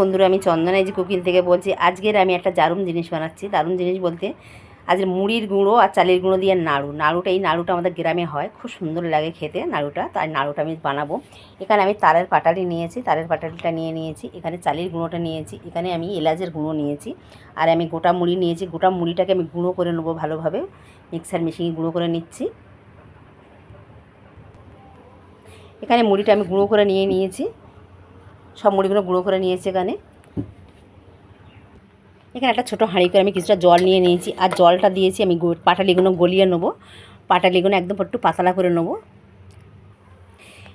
বন্ধুরা, আমি চন্দনা যে কুকিং থেকে বলছি, আজকের আমি একটা দারুণ জিনিস বানাচ্ছি। দারুণ জিনিস বলতে আজকের মুড়ির গুঁড়ো আর চালের গুঁড়ো দিয়ে নাড়ু। নাড়ুটা, এই নাড়ুটা আমাদের গ্রামে হয়, খুব সুন্দর লাগে খেতে নাড়ুটা, তাই নাড়ুটা আমি বানাবো। এখানে আমি তারের পাটালি নিয়েছি তারের পাটালিটা নিয়ে নিয়েছি, এখানে চালের গুঁড়োটা নিয়েছি, এখানে আমি এলাচের গুঁড়ো নিয়েছি, আর আমি গোটা মুড়ি নিয়েছি। গোটা মুড়িটাকে আমি গুঁড়ো করে নেব ভালোভাবে, মিক্সার মেশিনে গুঁড়ো করে নিচ্ছি। এখানে মুড়িটা আমি গুঁড়ো করে নিয়ে নিয়েছি। সব মুড়িগুলো গুঁড়ো করে নিয়েছি এখানে। এখানে একটা ছোটো হাঁড়ি করে আমি কিছুটা জল নিয়ে নিয়েছি। আর জলটা দিয়েছি আমি পাটালিগুলো গলিয়ে নেব। পাটালিগুলো একদম একটু পাতলা করে নেব।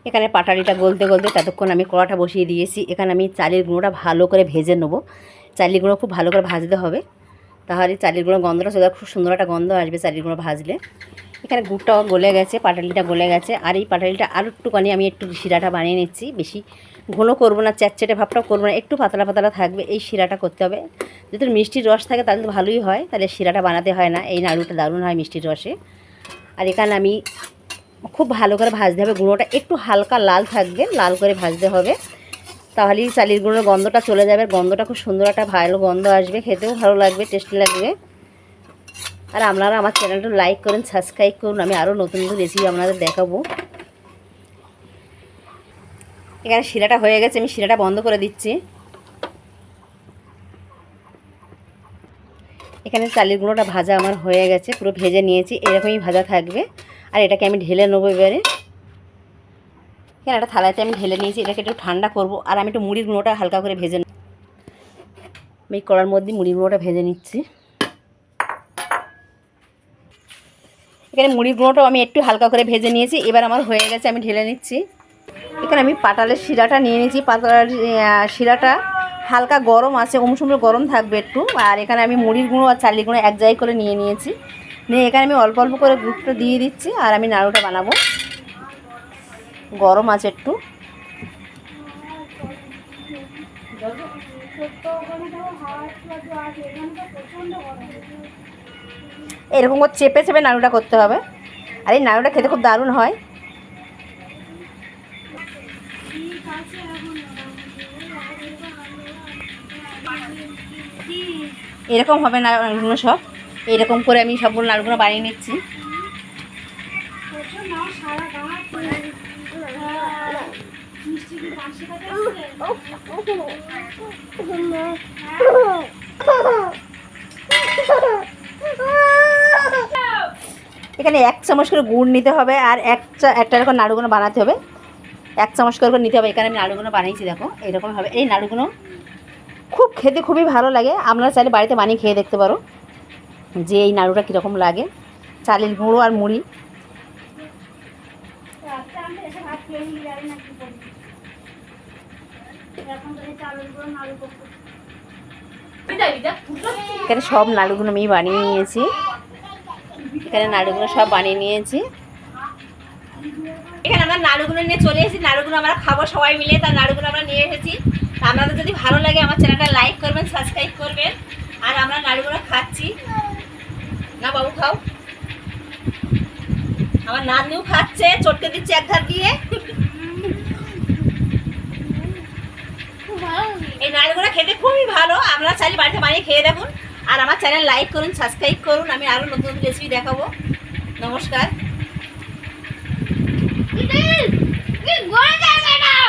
এখানে পাটালিটা গলতে গলতে ততক্ষণ আমি কড়াটা বসিয়ে দিয়েছি। এখানে আমি চালের গুঁড়োটা ভালো করে ভেজে নেব। চালের গুঁড়ো খুব ভালো করে ভাজতে হবে। তাহলে চালের গুঁড়ো গন্ধটা চলে খুব সুন্দর একটা গন্ধ আসবে চালের গুঁড়ো ভাজলে। এখানে গুড়টাও গলে গেছে, পাটালিটা গলে গেছে। আর এই পাটালিটা আর একটুখানি আমি একটু শিরাটা বানিয়ে নিচ্ছি। বেশি ঘন করব না চ্যাটচ্যাটে ভাবটাও করব না, একটু পাতলা পাতলা থাকবে, এই শিরাটা করতে হবে। যদি মিষ্টির রস থাকে তাহলে তো ভালোই হয়, তাহলে শিরাটা বানাতে হয় না, এই নাড়ুটা দারুণ হয় মিষ্টির রসে। আর এখানে আমি খুব ভালো করে ভাজতে হবে, গুঁড়োটা একটু হালকা লাল থাকবে, লাল করে ভাজতে হবে। তাহলেই চালের গুঁড়োর গন্ধটা চলে যাবে, গন্ধটা খুব সুন্দর একটা ভালো গন্ধ আসবে, খেতেও ভালো লাগবে টেস্টি লাগবে। আর আপনারা আমার চ্যানেলটা লাইক করুন সাবস্ক্রাইব করুন, আমি আরও নতুন নতুন রেসিপি আপনাদের দেখাবো। এখানে শিরাটা হয়ে গেছে, আমি শিরাটা বন্ধ করে দিচ্ছি। এখানে চালের গুঁড়োটা ভাজা আমার হয়ে গেছে, পুরো ভেজে নিয়েছি, এরকমই ভাজা থাকবে। আর এটাকে আমি ঢেলে নেব এবারে। এখানে একটা থালাতে আমি ঢেলে নিয়েছি, এটাকে একটু ঠান্ডা করব, আর আমি একটু মুড়ির গুঁড়োটা হালকা করে ভেজে। আমি কড়ার মধ্যে মুড়ির গুঁড়োটা ভেজে নিচ্ছি। এখানে মুড়ির গুঁড়োটাও আমি একটু হালকা করে ভেজে নিয়েছি। এবার আমার হয়ে গেছে, আমি ঢেলে নিচ্ছি। এখানে আমি পাটালের শিরাটা নিয়ে নিয়েছি। পাতালের শিরাটা হালকা গরম আছে উমসুমে গরম থাকবে একটু। আর এখানে আমি মুড়ির গুঁড়ো আর চালের গুঁড়ো এক জায়গায় করে নিয়ে নিয়েছি। নিয়ে এখানে আমি অল্প অল্প করে গুড়টা দিয়ে দিচ্ছি আর আমি নাড়ুটা বানাবো। গরম আছে একটু। এরকম করে চেপে চেপে নাড়ুটা করতে হবে আর এই নাড়ুটা খেতে খুব দারুণ হয় এরকম হবে নাড়ুগুলো সব এরকম করে আমি সবগুলো নাড়ুগুলো বানিয়ে নিচ্ছি এখানে এক চামচ করে গুড় নিতে হবে আর এক একটা এরকম নাড়ুগুলো বানাতে হবে। এক চামচ করে নিতে হবে। এখানে আমি নাড়ুগুলো বানিয়েছি, দেখো। এরকম হবে। এই নাড়ুগুলো খুব খেতে খুবই ভালো লাগে। আপনারা চাইলে বাড়িতে বানিয়ে খেয়ে দেখতে পারো যে এই নাড়ুটা কীরকম লাগে। চালের গুঁড়ো আর মুড়ি। এখানে সব নাড়ুগুলো আমি বানিয়ে নিয়েছি। এখানে নাড়ুগুলো সব বানিয়ে নিয়েছি। এখানে আমরা নাড়ুগুলো নিয়ে চলে এসেছি। নাড়ুগুলো আমরা খাব সবাই মিলে। তার নাড়ুগুলো আমরা নিয়ে এসেছি। আপনাদের যদি ভালো লাগে আমার চ্যানেলটা লাইক করবেন, সাবস্ক্রাইব করবেন। আর আমরা নাড়ুগুলো খাচ্ছি। না বাবু, খাও। আমার নাতনিও খাচ্ছে, চটকে দিচ্ছে এক ধার দিয়ে। এই নাড়ুগুলো খেতে খুবই ভালো। আপনারা চাইলে বাড়িতে বানিয়ে খেয়ে দেখুন। আর আমার চ্যানেল লাইক করুন সাবস্ক্রাইব করুন আমি আরও নতুন নতুন রেসিপি দেখাবো। নমস্কার।